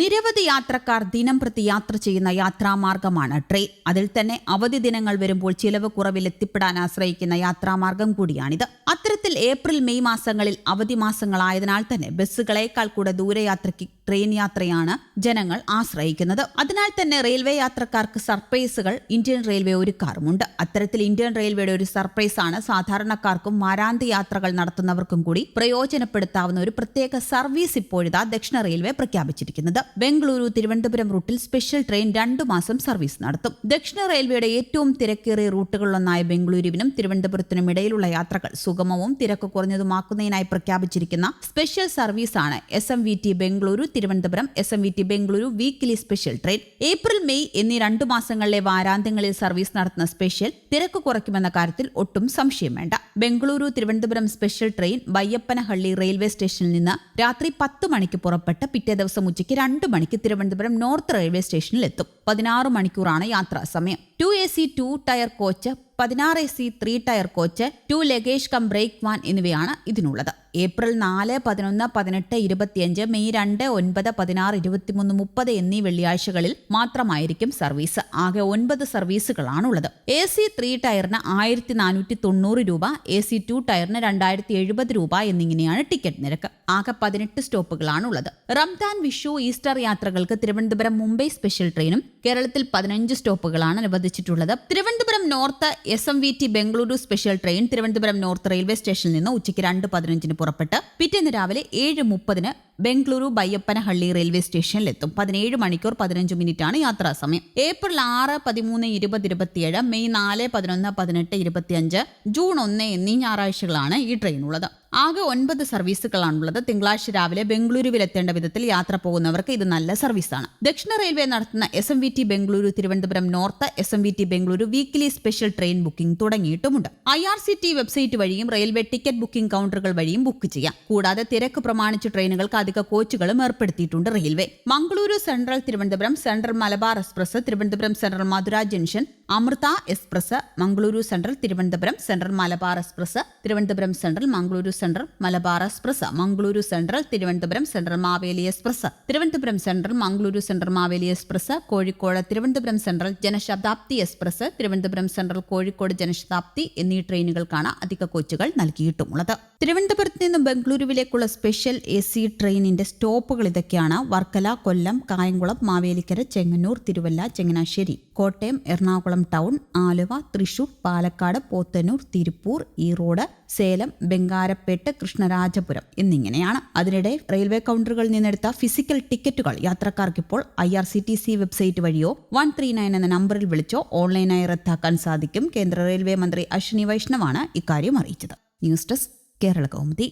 നിരവധി യാത്രക്കാർ ദിനം പ്രതി യാത്ര ചെയ്യുന്ന യാത്രാമാർഗമാണ് ട്രെയിൻ. അതിൽ തന്നെ അവധി ദിനങ്ങൾ വരുമ്പോൾ ചിലവ് കുറവിൽ എത്തിപ്പെടാൻ ആശ്രയിക്കുന്ന യാത്രാമാർഗം കൂടിയാണിത്. അത്തരത്തിൽ ഏപ്രിൽ മെയ് മാസങ്ങളിൽ അവധി മാസങ്ങളായതിനാൽ തന്നെ ബസ്സുകളേക്കാൾ കൂടെ ദൂരയാത്രയ്ക്ക് ട്രെയിൻ യാത്രയാണ് ജനങ്ങൾ ആശ്രയിക്കുന്നത്. അതിനാൽ തന്നെ റെയിൽവേ യാത്രക്കാർക്ക് സർപ്രൈസുകൾ ഇന്ത്യൻ റെയിൽവേ ഒരുക്കാറുമുണ്ട്. അത്തരത്തിൽ ഇന്ത്യൻ റെയിൽവേയുടെ ഒരു സർപ്രൈസ് ആണ് സാധാരണക്കാർക്കും വാരാന്ത്യ യാത്രകൾ നടത്തുന്നവർക്കും കൂടി പ്രയോജനപ്പെടുത്താവുന്ന ഒരു പ്രത്യേക സർവീസ് ഇപ്പോഴിതാ ദക്ഷിണ റെയിൽവേ പ്രഖ്യാപിച്ചിരിക്കുന്നത്. ബംഗളൂരു തിരുവനന്തപുരം റൂട്ടിൽ സ്പെഷ്യൽ ട്രെയിൻ രണ്ടു മാസം സർവീസ് നടത്തും. ദക്ഷിണ റെയിൽവേയുടെ ഏറ്റവും തിരക്കേറിയ റൂട്ടുകളിലൊന്നായ ബംഗളൂരുവിനും തിരുവനന്തപുരത്തിനും ഇടയിലുള്ള യാത്രകൾ സുഗമവും തിരക്ക് കുറഞ്ഞതുമാക്കുന്നതിനായി പ്രഖ്യാപിച്ചിരിക്കുന്ന സ്പെഷ്യൽ സർവീസാണ് S M V T Bengaluru Thiruvananthapuram S M V T Bengaluru weekly special train April May എന്നീ രണ്ടു മാസങ്ങളിലെ വാരാന്ത്യങ്ങളിൽ സർവീസ് നടത്തുന്ന സ്പെഷ്യൽ തിരക്ക് കുറയ്ക്കുമെന്ന കാര്യത്തിൽ ഒട്ടും സംശയം വേണ്ട. Bengaluru Thiruvananthapuram special train Baiyappanahalli railway സ്റ്റേഷനിൽ നിന്ന് രാത്രി പത്ത് മണിക്ക് പുറപ്പെട്ട് പിറ്റേ ദിവസം ഉച്ചയ്ക്ക് രണ്ട് മണിക്ക് തിരുവനന്തപുരം നോർത്ത് റെയിൽവേ സ്റ്റേഷനിൽ എത്തും പതിനാറ് മണിക്കൂറാണ് യാത്രാ സമയം. Two A C two tier coach പതിനാറ് A C three tier coach two luggage cum brake van എന്നിവയാണ് ഇതിനുള്ളത്. ഏപ്രിൽ നാല് പതിനൊന്ന് പതിനെട്ട് ഇരുപത്തിയഞ്ച് മെയ് രണ്ട് ഒൻപത് പതിനാറ് ഇരുപത്തിമൂന്ന് മുപ്പത് എന്നീ വെള്ളിയാഴ്ചകളിൽ മാത്രമായിരിക്കും സർവീസ്. ആകെ ഒൻപത് സർവീസുകളാണുള്ളത്. എ സി ത്രീ ടയറിന് ആയിരത്തി നാനൂറ്റി തൊണ്ണൂറ് രൂപ എ സി ടു ടയറിന് രണ്ടായിരത്തി എഴുപത് രൂപ എന്നിങ്ങനെയാണ് ടിക്കറ്റ് നിരക്ക്. ആകെ പതിനെട്ട് സ്റ്റോപ്പുകളാണുള്ളത്. റംദാൻ വിഷു ഈസ്റ്റർ യാത്രകൾക്ക് തിരുവനന്തപുരം മുംബൈ സ്പെഷ്യൽ ട്രെയിനും കേരളത്തിൽ പതിനഞ്ച് സ്റ്റോപ്പുകളാണ് അനുവദിച്ചിട്ടുള്ളത് Thiruvananthapuram north S M V T Bengaluru special train Thiruvananthapuram north railway സ്റ്റേഷനിൽ നിന്ന് ഉച്ചയ്ക്ക് രണ്ട് പതിനഞ്ചിന് പുറപ്പെട്ട് പിറ്റേന്ന് രാവിലെ ഏഴ് മുപ്പതിന് ബംഗളൂരു ബയ്യപ്പനഹള്ളി റെയിൽവേ സ്റ്റേഷനിലെത്തും. പതിനേഴ് മണിക്കൂർ പതിനഞ്ച് മിനിറ്റാണ് യാത്രാ സമയം ഏപ്രിൽ ആറ് പതിമൂന്ന് ഇരുപത് ഇരുപത്തിയേഴ് മെയ് നാല് പതിനൊന്ന് പതിനെട്ട് ഇരുപത്തിയഞ്ച് ജൂൺ ഒന്ന് എന്നീ ഞായറാഴ്ചകളാണ് ഈ ട്രെയിൻ ഉള്ളത് ആകെ ഒൻപത് സർവീസുകളാണുള്ളത്. തിങ്കളാഴ്ച രാവിലെ ബംഗളൂരുവിൽ എത്തേണ്ട വിധത്തിൽ യാത്ര പോകുന്നവർക്ക് ഇത് നല്ല സർവീസാണ്. ദക്ഷിണ റെയിൽവേ നടത്തുന്ന S M V T Bengaluru Thiruvananthapuram north S M V T Bengaluru weekly special train booking തുടങ്ങിയിട്ടുമുണ്ട്. I R C T website വഴിയും റെയിൽവേ ടിക്കറ്റ് ബുക്കിംഗ് കൗണ്ടറുകൾ വഴിയും ബുക്ക് ചെയ്യാം. കൂടാതെ തിരക്ക് പ്രമാണിച്ച് ട്രെയിനുകൾക്ക് അധിക കോച്ചുകളും ഏർപ്പെടുത്തിയിട്ടുണ്ട് railway. Mangaluru central Thiruvananthapuram central Malabar express Thiruvananthapuram central Madurai junction Amrita express Mangaluru central Thiruvananthapuram central Malabar express Thiruvananthapuram central Mangaluru central Malabar express Mangaluru central Thiruvananthapuram central Maveli express Thiruvananthapuram central Mangaluru central Maveli express Kozhikode Thiruvananthapuram central Janshatabdi express Thiruvananthapuram central Kozhikode Janshatabdi എന്നീ ട്രെയിനുകൾക്കാണ് അധിക കോച്ചുകൾ നൽകിയിട്ടുമുള്ളത് തിരുവനന്തപുരത്ത് നിന്ന് ബംഗളൂരുവിലേക്കുള്ള special A C ട്രെയിനിന്റെ സ്റ്റോപ്പുകൾ ഇതൊക്കെയാണ്. Varkala Kollam Kayamkulam Mavelikkara Chengannur Thiruvalla Changanassery. Kottayam Ernakulam town Aluva Thrissur Palakkad Podanur Tiruppur Erode Salem Bangarapet Krishnarajapuram എന്നിങ്ങനെയാണ്. അതിനിടെ റെയിൽവേ കൗണ്ടറുകളിൽ നിന്നെടുത്ത ഫിസിക്കൽ ടിക്കറ്റുകൾ യാത്രക്കാർക്കിപ്പോൾ I R C T C website വഴിയോ വൺ ത്രീ നയൻ എന്ന നമ്പറിൽ വിളിച്ചോ ഓൺലൈനായി റദ്ദാക്കാൻ സാധിക്കും. കേന്ദ്ര റെയിൽവേ മന്ത്രി അശ്വിനി വൈഷ്ണവാണ് ഇക്കാര്യം അറിയിച്ചത്. News desk Kerala Kaumudi.